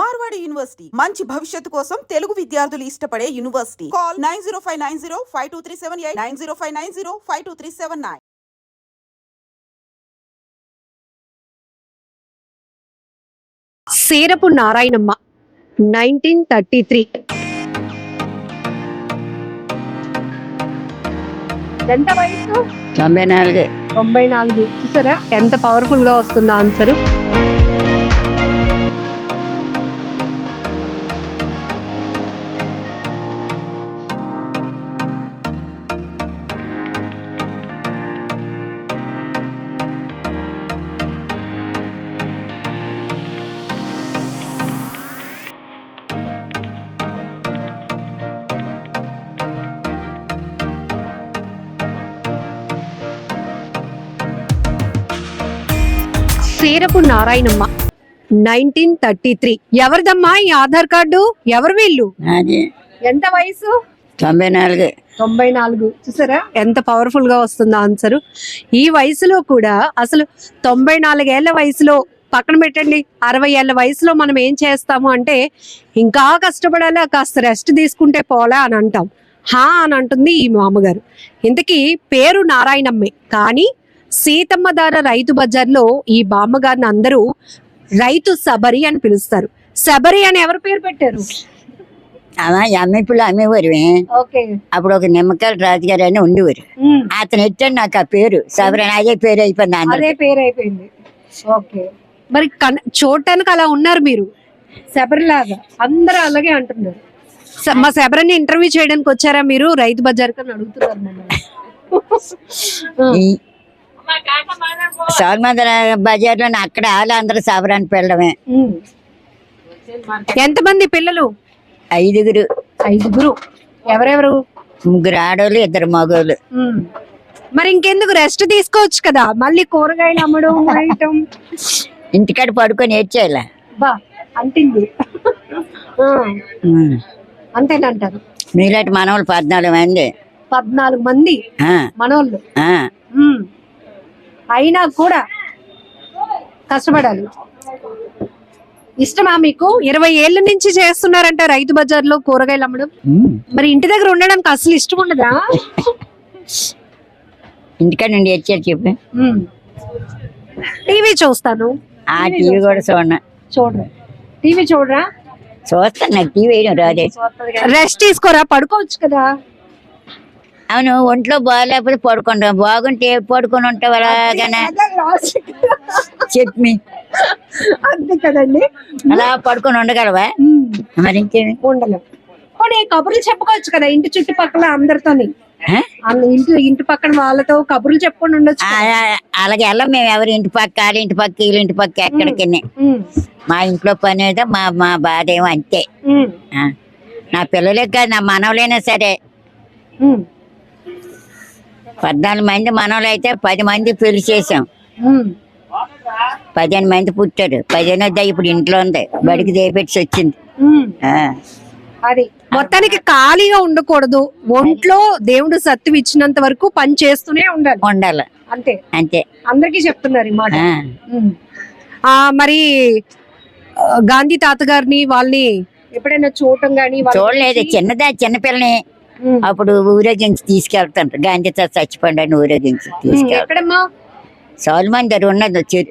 Marwadi university మంచి భవిష్యత్తు కోసం తెలుగు విద్యార్థులు ఇష్టపడే university. Call nine zero five nine zero five two three seven eight nine zero five nine zero five two three seven nine. Serapu Narayanamma nineteen thirty three. ఎంత వయసు? తొంభై నాలుగు. తొంభై నాలుగు. చూసారా? ఎంత పవర్ఫుల్గా వస్తుందో answer Narayanamma. Nineteen thirty three ఎవరిదమ్మా ఈ ఆధార్ కార్డు? ఎవరు వీళ్ళు? ఎంత వయసు? తొంభై నాలుగు తొంభై నాలుగు చూసారా? ఎంత పవర్ఫుల్గా వస్తుందో ఆన్సర్ ఈ వయసులో కూడా అసలు తొంభై నాలుగేళ్ళ వయసులో పక్కన పెట్టండి అరవై ఏళ్ళ వయసులో మనం ఏం చేస్తాము అంటే ఇంకా కష్టపడాలా కాస్త రెస్ట్ తీసుకుంటే పోలా అని అంటాం. హా అని అంటుంది ఈ మామగారు. ఇంతకీ పేరు నారాయణమ్మే. కానీ సీతమ్మ దార రైతు బజార్లో ఈ బామ్మగారిని అందరూ రైతు సబరి అని పిలుస్తారు. సబరి అని ఎవరు పేరు పెట్టారు? అలా అమ్మిప్పుడు అమ్మేవారు అప్పుడు ఒక నిమ్మకాయల రాజుగారు అని ఉండేవారు. అతను ఎట్టాడు నాకు ఆ పేరు. సబరన్ అదే పేరు అయిపోయింది అదే పేరు అయిపోయింది. ఓకే. మరి చూడటానికి అలా ఉన్నారు మీరు. శబరిలాగా అందరూ అలాగే అంటున్నారు. మా శబరిని ఇంటర్వ్యూ చేయడానికి వచ్చారా మీరు? రైతు బజార్ కని అడుగుతున్నారు సోల్మందర బజార్లో అక్కడ వాళ్ళు అందరూ సబరాన్ని పెళ్ళడమే ఉమ్. ఎంతమంది పిల్లలు? ఐదుగురు. ఐదుగురు. ఎవరెవరు? ముగ్గురు ఆడోళ్ళు ఇద్దరు మగోళ్ళు. మరి ఇంకెందుకు రెస్ట్ తీసుకోవచ్చు కదా? మళ్ళీ కూరగాయలు అమ్మడం వేయటం ఇంటికాడ పడుకొని ఏడ్చేయాల బా అంటింది. అంతేనంటారు మీలాంటి మనవాళ్ళు పద్నాలుగు మంది. పద్నాలుగు మంది మనోళ్ళు. ఉమ్. అయినా కూడా కష్టపడాలి. ఇష్టమా మీకు? ఇరవై ఏళ్ళ నుంచి చేస్తున్నారంట రైతు బజార్లో కూరగాయలు అమ్మడం. మరి ఇంటి దగ్గర ఉండడానికి అసలు ఇష్టం ఉండదా? ఇంటికాడ నుండి ఏడ్చారు చెప్పు. టీవీ చూస్తాను. ఆ టీవీ కూడా చూడ చూడరా? టీవీ చూడరా? చూస్తాను నాకు టీవీ వేయడం రాదే. రెస్ట్ తీసుకోరా? పడుకోవచ్చు కదా. అవును ఒంట్లో బాగాలేకపోతే పడుకుంటాం. బాగుంటే పడుకొని ఉంటావు అలాగనే? చెప్పి. అంతే కదండి. అలా పడుకొని ఉండగలవా? మరి ఇంకేమి ఉండలేం. పోనీ కబుర్లు చెప్పుకోవచ్చు కదా ఇంటి చుట్టుపక్కల అందరితోని? అన్ని ఇంటి ఇంటి పక్కన వాళ్ళతో కబుర్లు చెప్పుకొని ఉండొచ్చు అలాగే వెళ్ళం మేము ఎవరి ఇంటి పక్క వాళ్ళ ఇంటి పక్క వీళ్ళ ఇంటి పక్క ఎక్కడికి మా ఇంట్లో పని ఏదో మా మా బాధ ఏమో అంతే. నా పిల్లలే కాదు నా మనవలైనా సరే. పద్నాలుగు మంది మనవలు అయితే పది మంది పెళ్ళి చేసాం. పదిహేను మంది పుట్టారు పదిహేను వద్ద ఇప్పుడు ఇంట్లో ఉంది బడికి దేపెట్టి వచ్చింది. ఆ. అది మొత్తానికి ఖాళీగా ఉండకూడదు ఒంట్లో దేవుడు సత్తువ ఇచ్చినంత వరకు పని చేస్తూనే ఉండాలి ఉండాలి అంతే అంతే అందరికీ చెప్తున్నారు ఈ మాట ఆ. ఉమ్. ఆ మరి ఆ, గాంధీ తాత గారిని వాళ్ళని ఎప్పుడైనా చూడటం గానీ వాళ్ళ చూడలేదు చిన్నదా చిన్నపిల్లని. అప్పుడు ఊరేగించి తీసుకెళ్తాంటారు గాంధీ తాత చచ్చిపోండి ఊరేగించి ఉమ్, తీసుకెళ్తారు ఎక్కడమ్మా? సోల్మాన్ దగ్గర ఉన్నది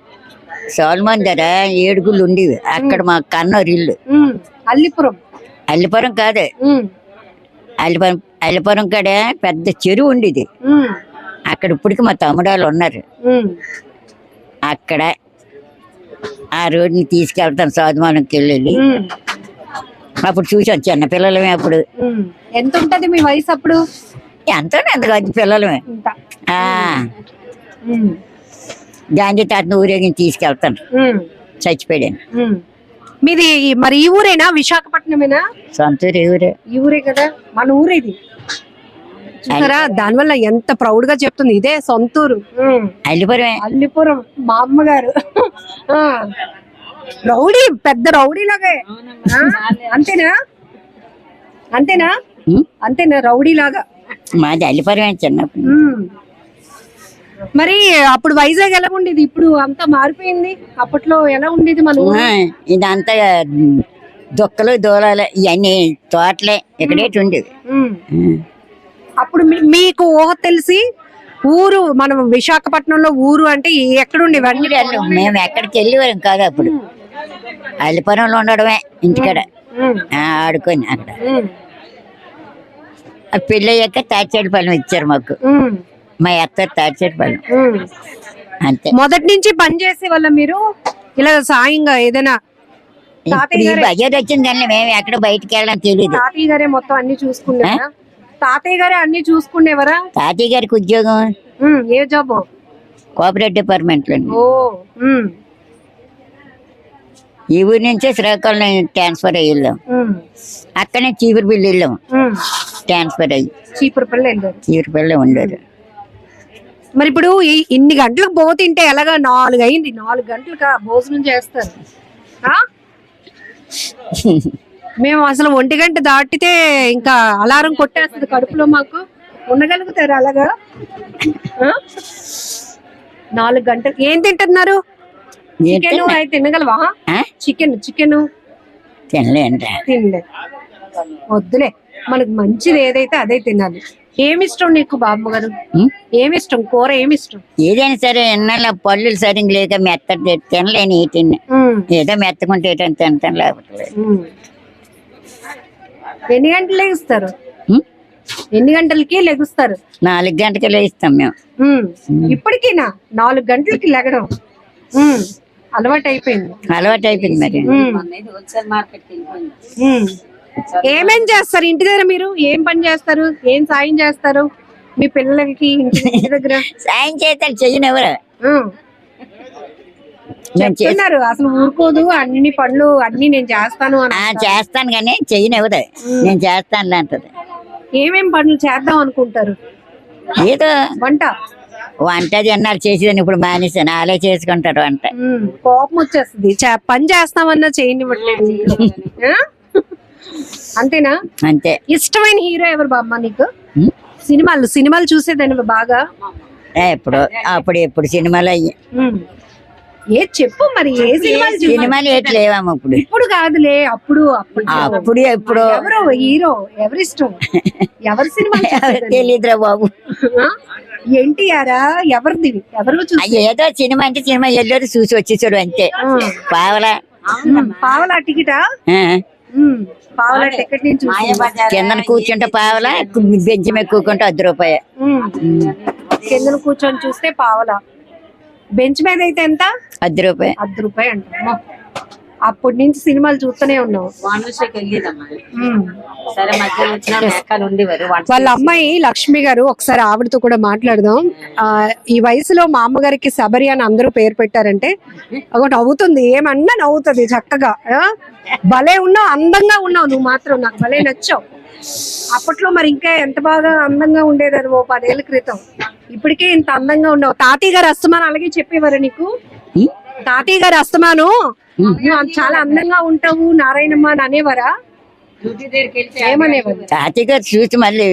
సోల్మాన్ దగ్గర ఏడుగులు ఉండేవి. అక్కడ మా కన్నూరు ఇల్లు. అల్లిపురం. అల్లిపురం కాదు. అల్లిపురం అల్లిపురం కాడ పెద్ద చెరువు ఉండేది. అక్కడ ఇప్పటికి మా తమ్ముడాలు ఉన్నారు. అక్కడ ఆ రోడ్ని తీసుకెళ్తాను సోదమానంకి వెళ్ళి. అప్పుడు చూసాం చిన్న పిల్లలమే అప్పుడు. ఎంత ఉంటది మీ వయసు అప్పుడు? ఎంతో ఎంత కాదు పిల్లలమే. ఆ, గాంధీ తాతను ఊరేగించి తీసుకెళ్తాను. చచ్చిపోయాను. మీది మరి ఈ ఊరేనా? విశాఖపట్నమేనా? సొంతూరు ఊరే. ఈ ఊరే కదా? మన ఊరే ఇది. చూసారా? దానివల్ల ఎంత ప్రౌడ్గా చెప్తుంది. ఇదే సొంతూరు. ఉమ్. అల్లిపురమే. అల్లిపురం మా అమ్మగారు. ఆ. రౌడీ పెద్ద రౌడీ లాగే? అంతేనా? అంతేనా? అంతేనా? రౌడీ లాగా మాది అల్లిపురమే చిన్నప్పుడు. మరి అప్పుడు వైజాగ్ ఎలా ఉండేది? ఇప్పుడు అంతా మారిపోయింది. అప్పట్లో ఎలా ఉండేది మన ఇదంతా దుక్కలు దూలాలు ఇవన్నీ తోటలే ఇక్కడే ఉండేది. అప్పుడు మీకు ఊహ తెలిసి ఊరు మనం విశాఖపట్నంలో ఊరు అంటే ఎక్కడ ఉండేవి? అన్ని ఊరెళ్ళు. మేము ఎక్కడికి వెళ్ళేవారం కాదు అప్పుడు. అల్లిపురంలో ఉండడమే ఇంటికాడ. ఆడుకొని అక్కడ. పెళ్ళి అయ్యాక తాచేడు పళ్ళం ఇచ్చారు మాకు. మా అత్త తాచేడు పళ్ళం. అంతే. మొదటి నుంచి పని చేసే వాళ్ళ మీరు? ఇలా సాయంగా ఏదైనా మేము ఎక్కడ బయటికి వెళ్ళడం తెలియదు తాతయ్య గారే మొత్తం అన్ని తాతయ్య గారే అన్ని చూసుకునేవారా? తాతయ్య గారికి ఉద్యోగం. ఉమ్, ఏ జాబ్? కోఆపరేటివ్ డిపార్ట్మెంట్లో ఈ ఊరి నుంచే శ్రీకాకుళం ట్రాన్స్ఫర్ అయ్యి వెళ్ళాం ఉమ్, అక్కడనే చీపురుపల్లి వెళ్ళాం. ట్రాన్స్ఫర్ అయ్యి చీపురుపల్లి చీపురుపల్లి ఉండేది. మరి ఇప్పుడు ఈ- ఇన్ని గంటలకు బో తింటే ఎలాగా నాలుగు అయింది? నాలుగు గంటలకు భోజనం చేస్తారు? మేము అసలు ఒంటి గంట దాటితే ఇంకా అలారం కొట్టేస్తుంది కడుపులో మాకు. ఉండగలుగుతారు అలాగా? నాలుగు గంటలు. ఏం తింటున్నారు? చికెన్ తినగలవా? Chicken chicken? తినలే వద్దులే. మనకు మంచిది ఏదైతే అదే తినాలి. ఏమి ఇష్టం నీకు బాబు గారు? ఏమి ఇష్టం? కూర ఏమి ఇష్టం? ఏదైనా సరే ఎన్నాళ్ళ పళ్ళు సరిగ్గా లేక మెత్త తినలేని తిన్న. ఏదో మెత్తకుంటే తింటాం లేకపోతే. ఎన్ని గంటలు లెగుస్తారు? ఉం? ఎన్ని గంటలకి లెగుస్తారు? నాలుగు గంటకి లేస్తాం మేము. ఇప్పటికీనా? నాలుగు గంటలకి లెగడం. అలవాటు అయిపోయింది అలవాటు అయిపోయింది మరి. ఏమేం చేస్తారు ఇంటి దగ్గర మీరు? ఏం పని చేస్తారు? ఏం సాయం చేస్తారు? మీ పిల్లలకి ఇంటి దగ్గర సాయం చేస్తారు చెయ్యనివ్వరు ఉమ్. నేను చే- చెప్తున్నారు అసలు ఊరుకోదు అన్ని పనులు అన్ని నేను చేస్తాను అని ఆ, చేస్తాను కానీ చెయ్యనివ్వదు నేను చేస్తాను అంటది. ఏమేం పనులు చేద్దాం అనుకుంటారు? ఏదో వంట? వంట జన్నాలు చేసేదని ఇప్పుడు మానేసాను వాళ్ళే చేసుకుంటారు వంట కోపం వచ్చేస్తుంది చే- పని చేస్తామన్నా చేయనివ్వట్లేదు. ఆ? అంతేనా అంతే ఇష్టమైన హీరో ఎవరు బామ్మ నీకు ఉం? సినిమాలు సినిమాలు చూసేదాన్ని బాగా ఏ, ఎప్పుడు అప్పుడు ఎప్పుడు సినిమాలు అయ్యి ఉం. ఏ చెప్పు మరి ఏ సినిమాలు సినిమాలు ఏటి లేవాము ఇప్పుడు ఇప్పుడు కాదులే అప్పుడు అప్పుడు అప్పుడు ఎప్పుడు? ఎవరు హీరో ఎవరిష్టం? ఎవరి సినిమా తెలియదురా బాబు. ఎన్టీఆరా? ఎవరిది? ఎవరు ఏదో సినిమా అంటే సినిమా వెళ్ళారు చూసి వచ్చేసాడు అంతే. పావలా. పావలా టికెటా? పావలా టికెట్ నుంచి కిందన కూర్చుంటే పావలా బెంచ్ మీద కూకుంటే అర్ధ రూపాయ. ఉం. కిందన కూర్చొని చూస్తే పావలా. బెంచ్ మీద అయితే ఎంత? అర్ధ రూపాయ అర్ధ రూపాయి అంటాం అప్పటి నుంచి సినిమాలు చూస్తూనే ఉన్నావు వానుషకి వెళ్ళేదమ్మా ఉం. సరే మధ్యలో వచ్చిన మేకలు ఉండేవారు వంట వాళ్ళ అమ్మాయి లక్ష్మి గారు ఒకసారి ఆవిడతో కూడా మాట్లాడదాం. ఆ, ఈ వయసులో మా అమ్మగారికి శబరి అని అందరూ పేరు పెట్టారంటే ఒక నవ్వుతుంది. ఏమన్నా నవ్వుతుంది చక్కగా. ఆ? భలే ఉన్నావు అందంగా ఉన్నావు నువ్వు మాత్రం. నాకు భలే నచ్చావు. అప్పట్లో మరి ఇంకా ఎంత బాగా అందంగా ఉండేదని ఓ పదేళ్ళ క్రితం. ఇప్పటికే ఇంత అందంగా ఉన్నావు. తాతయ్య గారు అస్తమానం అలాగే చెప్పేవారు నీకు? తాతయ్య గారు అస్తమాను? చాలా అందంగా ఉంటావు నారాయణమ్మ అని అనేవారా? ఏమనేవారు? తాతయ్య గారు చూసి మళ్ళీ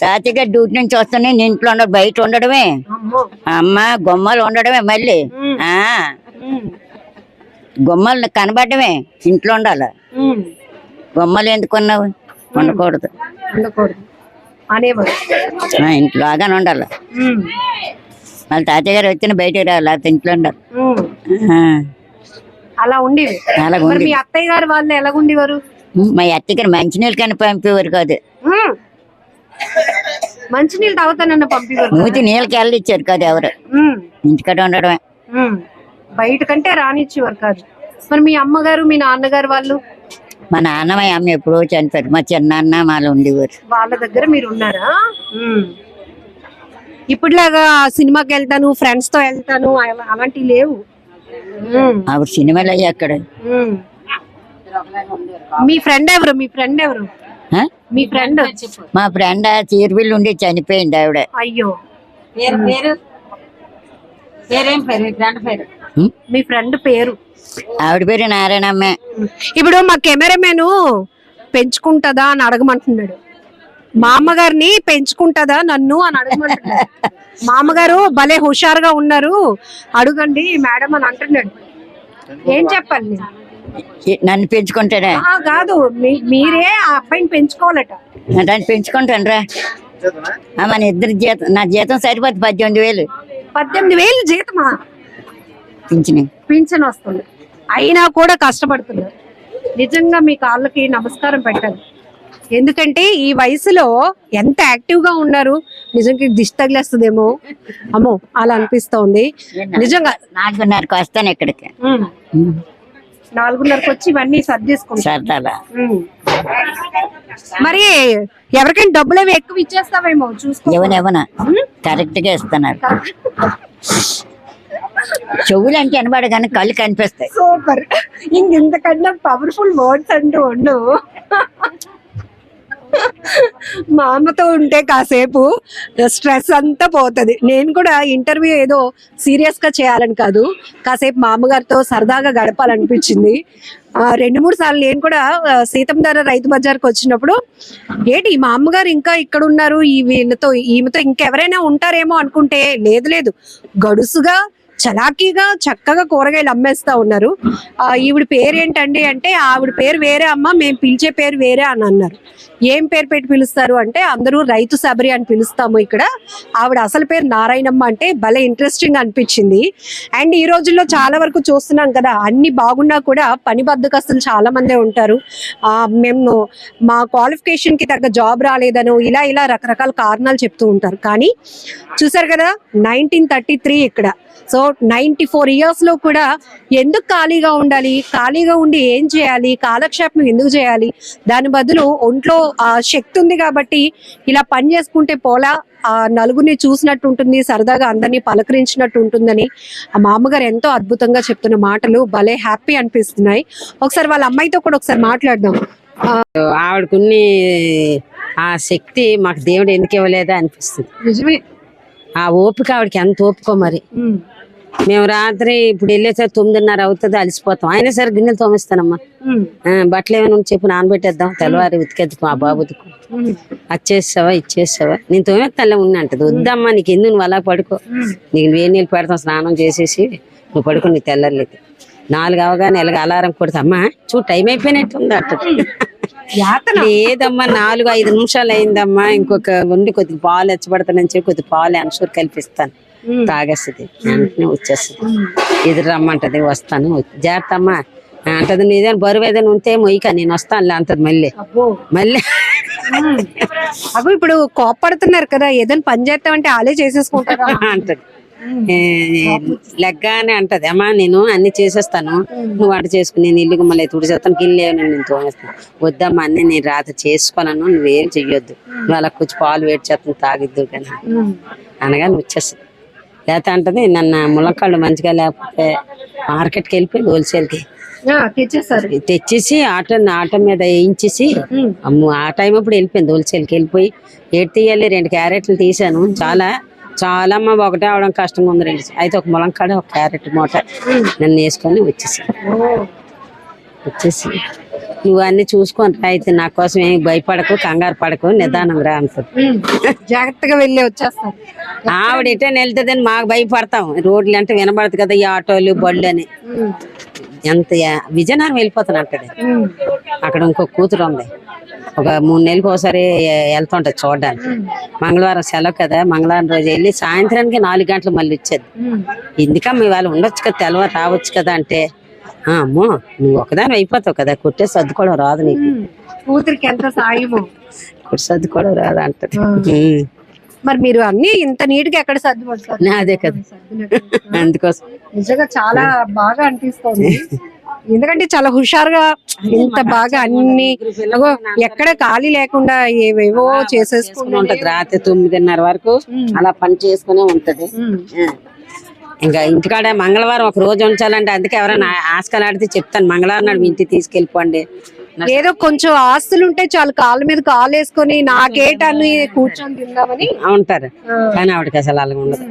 తాతయ్య గారు డ్యూటీ నుంచి వస్తానే నేను ఇంట్లో ఉండడు బయట ఉండడమే. అమ్మో. అమ్మ గుమ్మలు ఉండడమే మళ్ళీ. ఆ. గుమ్మలు కనబడమే ఇంట్లో ఉండాలి. గుమ్మలు ఎందుకున్నావు ఉండకూడదు. ఉండకూడదు. అనేవారు. ఇంట్లోగానే ఉండాలి. మళ్ళీ తాతయ్య గారు వచ్చిన బయటకు రావాలి లేకపోతే ఇంట్లో ఉండాలి. అలా ఉండేవి. మరి మీ అత్తయ్య గారు వాళ్ళు ఎలాగుండేవారు మా అత్తయ్య గారు మంచినీళ్ళు కానీ పంపేవారు కాదు. మంచినీళ్ళు తాగుతానన్న పంపేవారు మూతి నీళ్ళకి వెళ్ళి ఇచ్చారు కాదు ఎవరు. ఇంటికాడ ఉండడమే. బయట కంటే రానిచ్చేవారు కాదు. మరి మీ అమ్మగారు మీ నాన్నగారు వాళ్ళు? మా నాన్న మా అమ్మ ఎప్పుడో చనిపోయారు. మా చిన్నాన్న మాలో ఉండేవారు. వాళ్ళ దగ్గర మీరు ఉన్నారా? ఉమ్. ఇప్పుడులాగా సినిమాకి వెళ్తాను ఫ్రెండ్స్తో వెళ్తాను అలా- అలాంటివి లేవు. ఉమ్, ఆవిడ సినిమాలు అయ్యి అక్కడ. ఉమ్. మీ ఫ్రెండ్ ఎవరు? మీ ఫ్రెండ్ ఎవరు? ఆ? మీ ఫ్రెండ్ మా ఫ్రెండ్ చీరబిల్లు ఉండి చనిపోయింది ఆవిడ. అయ్యో. పేరు పేరు? పేరేం పేరు? మీ ఫ్రెండ్ పేరు? మీ ఫ్రెండ్ పేరు. ఆవిడ పేరు నారాయణమ్మే. ఇప్పుడు మా కెమెరామెన్ పెంచుకుంటదా అని అడగమంటున్నాడు. మా అమ్మగారిని పెంచుకుంటదా నన్ను అని అడగమంటున్నాడు. మా అమ్మగారు భలే హుషారుగా ఉన్నారు. అడగండి మేడం అని అంటున్నాడు. ఏం చెప్పాలి నేను? నన్ను పెంచుకుంటాడా? ఆ, కాదు మీ- మీరే ఆ అబ్బాయిని పెంచుకోవాలట. నన్ను పెంచుకుంటాను రా మన ఇద్దరి జీతం నా జీతం సరిపోతుంది పద్దెనిమిది వేలు. పద్దెనిమిది వేలు జీతమా? పింఛని. పింఛన్ వస్తుంది. అయినా కూడా కష్టపడుతున్నారు. నిజంగా మీ కాళ్ళకి నమస్కారం పెట్టాలి ఎందుకంటే ఈ వయసులో ఎంత యాక్టివ్గా ఉన్నారు. నిజంగా దిష్టి తగిలేస్తుందేమో. అమ్మో అలా అనిపిస్తోంది. నిజంగా నాలుగున్నరకు వస్తాను ఇక్కడికి. నాలుగున్నరకు వచ్చి ఇవన్నీ సర్దేసుకుంటాం సరదాలా? ఉమ్. మరి ఎవరికైనా డబ్బులు అవి ఎక్కువ ఇచ్చేస్తావేమో చూసుకో. కరెక్ట్గా ఇస్తున్నారు. చెవులు అంటే అనబడ కానీ కళ్ళు కనిపిస్తాయి. సూపర్. ఇంతకన్నా పవర్ఫుల్ వర్డ్స్ అంటూ ఉండవు మా అమ్మతో ఉంటే కాసేపు స్ట్రెస్ అంతా పోతుంది. నేను కూడా ఇంటర్వ్యూ ఏదో సీరియస్గా చేయాలని కాదు. కాసేపు మా అమ్మగారితో సరదాగా గడపాలనిపించింది. ఆ, రెండు మూడు సార్లు నేను కూడా ఆ, సీతంధార రైతు బజార్కి వచ్చినప్పుడు ఏంటి మా అమ్మగారు ఇంకా ఇక్కడ ఉన్నారు ఈ వీళ్ళతో ఈమెతో ఇంకెవరైనా ఉంటారేమో అనుకుంటే లేదు లేదు. గడుసుగా చలాకీగా చక్కగా కూరగాయలు అమ్మేస్తా ఉన్నారు. ఆ, ఈవిడ పేరు ఏంటండి అంటే ఆవిడ పేరు వేరే అమ్మ మేము పిలిచే పేరు వేరే అని అన్నారు. ఏం పేరు పెట్టి పిలుస్తారు అంటే అందరూ రైతు శబరి అని పిలుస్తాము ఇక్కడ. ఆవిడ అసలు పేరు నారాయణమ్మ అంటే భలే ఇంట్రెస్టింగ్ అనిపించింది. అండ్ ఈ రోజుల్లో చాలా వరకు చూస్తున్నాం కదా అన్ని బాగున్నా కూడా పని బద్దకస్తులు చాలా మందే ఉంటారు. మేము మా క్వాలిఫికేషన్కి తగ్గ జాబ్ రాలేదనో ఇలా ఇలా రకరకాల కారణాలు చెప్తూ ఉంటారు. కానీ చూసారు కదా నైన్టీన్ థర్టీ త్రీ ఇక్కడ. సో నైన్టీ ఫోర్ ఇయర్స్లో కూడా ఎందుకు ఖాళీగా ఉండాలి? ఖాళీగా ఉండి ఏం చేయాలి? కాలక్షేపం ఎందుకు చేయాలి? దాని బదులు ఒంట్లో శక్తి ఉంది కాబట్టి ఇలా పని చేసుకుంటే పోలా ఆ నలుగురిని చూసినట్టు ఉంటుంది సరదాగా అందరినీ పలకరించినట్టు ఉంటుందని ఆ మామగారు ఎంతో అద్భుతంగా చెప్తున్న మాటలు భలే హ్యాపీ అనిపిస్తున్నాయి. ఒకసారి వాళ్ళ అమ్మాయితో కూడా ఒకసారి మాట్లాడదాం. ఆవిడకున్ని ఆ శక్తి మాకు దేవుడు ఎందుకు ఇవ్వలేదా అనిపిస్తుంది. నిజమే. ఆ ఓపిక ఆవిడకి ఎంత ఓపికో మరి. మేము రాత్రి ఇప్పుడు వెళ్ళేసరికి తొమ్మిదిన్నర అవుతుంది అలసిపోతాం. అయినా సరే గిన్నెలు తోమిస్తానమ్మా. ఆ, బట్టలు ఏమైనా ఉంటే చెప్పు నానబెట్టేద్దాం. తెల్లవారి ఉతికేద్దాం మా బాబు ఉతుకు. అది చేసావా ఇది చేసావా నేను తోమేస్తానులే ఉన్నా అంటది. వద్దమ్మా నీకు ఎందుకు నువ్వు అలా పడుకో? నీకు వేడి నీళ్ళు పెడతాం స్నానం చేసేసి నువ్వు పడుకో నీకు తెల్లర్లేదు. నాలుగు అవగానే ఎలాగ అలారం కొడతా. అమ్మా చూడు టైం అయిపోయినట్టుంది అంటది. యాతన. లేదమ్మా నాలుగు ఐదు నిమిషాలు అయిందమ్మా. ఇంకొక ఉండి కొద్దిగా పాలు ఎచ్చబడతానని చెప్పి కొద్ది పాలు అన్సూర్ కల్పిస్తాను. తాగేస్తుంది. వెంటనే వచ్చేస్తుంది. ఎదురు రమ్మంటది వస్తాను. జాగ్రత్త అమ్మా అంటది నీదేనా బరువు ఏదైనా ఉంటే మొయ్యక నేను వస్తానులే అంటది మళ్ళీ. అబ్బో. మళ్ళీ అగో ఇప్పుడు కోప్పడుతున్నారు కదా ఏదైనా పని చేస్తామంటే ఆలే చేసేసుకుంటారా? అంటది. లెగ్గానే అంటది అమ్మా నేను అన్ని చేసేస్తాను. నువ్వు అటు చేసుకుని నేను ఇల్లు మళ్ళీ తుడిచేస్తాను గిల్లు ఏమైనా నేను తోమేస్తాను. వద్దమ్మా అన్ని నేను రాత్రి చేసుకోనను నువ్వేం చెయ్యొద్దు. నువ్వు అలా కొంచెం పాలు వేడి చేస్తాను తాగిద్దు కానీ. అనగా నువ్వు లేకపోతే అంటది నన్ను ములక్కాళ్ళు మంచిగా లేకపోతే మార్కెట్కి వెళ్ళిపోయింది హోల్సేల్కి. తెచ్చేసారు. తెచ్చేసి ఆటో ఆటో మీద వేయించేసి అమ్ము ఆ టైం అప్పుడు వెళ్ళిపోయింది హోల్సేల్కి వెళ్ళిపోయి. ఏడు తీయాలి రెండు క్యారెట్లు తీసాను చాలా చాలా అమ్మ ఒకటే అవడం కష్టంగా ఉంది రెండు. అయితే ఒక ములంకాడ ఒక క్యారెట్ మూట నన్ను వేసుకొని వచ్చేసి వచ్చేసి నువ్వు అన్ని చూసుకొని అయితే నా కోసం ఏమి భయపడకు కంగారు పడకు నిదానం రా అంటుంది. జాగ్రత్తగా వెళ్ళి వచ్చేస్తారు ఆవిడ ఎటే వెళ్తుందని మాకు భయపడతాం. రోడ్లు అంటే వినబడదు కదా ఈ ఆటోలు బళ్ళు అని. ఎంత విజయనగరం వెళ్ళిపోతాను అంటది అక్కడ ఇంకో కూతురు ఉంది. ఒక మూడు నెలలకు ఒకసారి వెళ్తుంటది చూడడానికి. మంగళవారం సెలవు కదా మంగళవారం రోజు వెళ్ళి సాయంత్రానికి నాలుగు గంటలు మళ్ళీ వచ్చేది. ఎందుకమ్మా ఇవాళ ఉండొచ్చు కదా తెల్లవారు రావచ్చు కదా అంటే. "ఆ, అమ్మో నువ్వు ఒకదాని అయిపోతావు కదా కుట్టే సర్దుకోవడం రాదు నీకు. కూతురికి ఎంత సాయమో? కుట్టి సర్దుకోవడం రాదు అంటది. ఉమ్. మరి మీరు అన్ని ఇంత నీట్గా ఎక్కడ సర్దుపడతారు నా అదే కదా. అందుకోసం. నిజంగా చాలా బాగా అనిపిస్తుంది. ఎందుకంటే చాలా హుషారుగా ఇంత బాగా అన్ని అగో, ఎక్కడ ఖాళీ లేకుండా ఏవేవో చేసుకుని చేసేసుకుంటూ ఉంటది రాత్రి తొమ్మిదిన్నర వరకు అలా పని చేసుకునే ఉంటది. ఆ. ఇంకా ఇంటికాడ మంగళవారం ఒక రోజు ఉంచాలంటే అందుకే ఎవరైనా ఆస్కలు ఆడితే చెప్తాను. మంగళవారం నాడు మీ ఇంటికి తీసుకెళ్ళిపోండి. ఏదో కొంచెం ఆస్తులు ఉంటే చాలు కాళ్ళ మీద కాలు వేసుకొని నాకేటని కూర్చొని తిందామని. ఉంటారు. కానీ ఆవిడకి అసలు అలా ఉండదు.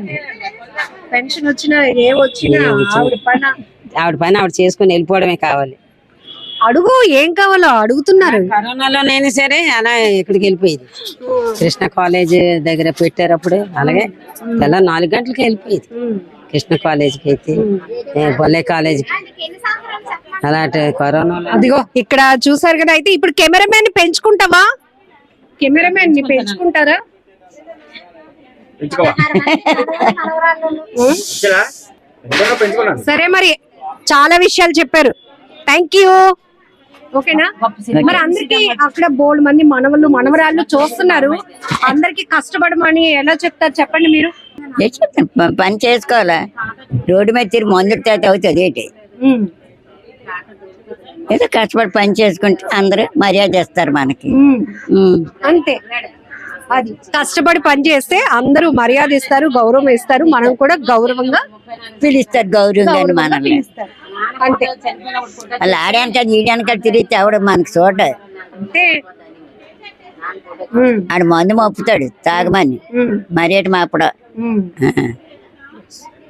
పెన్షన్ వచ్చినా ఏ వచ్చినా. ఆవిడ పైన. ఆవిడ పని ఆవిడ చేసుకుని వెళ్ళిపోవడమే కావాలి. అడుగు ఏం కావాలో అడుగుతున్నారు. కరోనాలో నేను సరే అలా ఇక్కడికి వెళ్ళిపోయేది. కృష్ణ కాలేజ్ దగ్గర పెట్టారు అప్పుడు అలాగే తెల్ల నాలుగు గంటలకి వెళ్ళిపోయేది. కృష్ణ కాలేజీకి అయితే బొల్లే కాలేజీకి. అలాంటి కరోనాలో అదిగో ఇక్కడ చూసారు కదా అయితే ఇప్పుడు కెమెరామెన్ని పెంచుకుంటావా కెమెరామెన్ని పెంచుకుంటారా? సరే మరి చాలా విషయాలు చెప్పారు. థ్యాంక్ యూ ఓకేనా? మరి అందరికి అక్కడ బోల్డ్ మంది మనవళ్ళు మనవరాళ్ళు చూస్తున్నారు. అందరికి కష్టపడమని ఎలా చెప్తారు చెప్పండి మీరు? పని చేసుకోవాలా? రోడ్డు మీద తిరిగి మందులు అవుతుంది ఏంటి? ఏదో కష్టపడి పని చేసుకుంటే అందరూ మర్యాద ఇస్తారు మనకి. అంతే. అది. కష్టపడి పని చేస్తే అందరూ మర్యాద ఇస్తారు గౌరవం ఇస్తారు. మనం కూడా గౌరవంగా పిలుస్తారు గౌరవంగా పిలుస్తారు. అంతే. వాళ్ళు ఆడాక ఈడాక తిరిగితే ఎవడు మనకి చూడ అంటే ఆడు మందు మప్పుతాడు తాగమని. మరేటి మాపడు.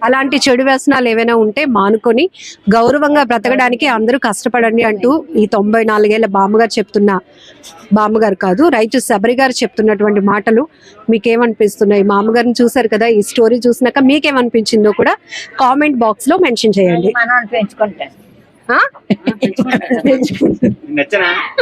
అలాంటి చెడు వ్యసనాలు ఏవైనా ఉంటే మానుకొని గౌరవంగా బ్రతకడానికి అందరూ కష్టపడండి అంటూ ఈ తొంభై నాలుగేళ్ళ బామ్మగారు చెప్తున్న బామ్మగారు కాదు రైతు శబరి గారు చెప్తున్నటువంటి మాటలు మీకేమనిపిస్తున్నాయి? మామగారిని చూసారు కదా ఈ స్టోరీ చూసినాక మీకేమనిపించిందో కూడా కామెంట్ బాక్స్లో మెన్షన్ చేయండి. మనం పెంచుకుంటాం. ఆ? నచ్చనా?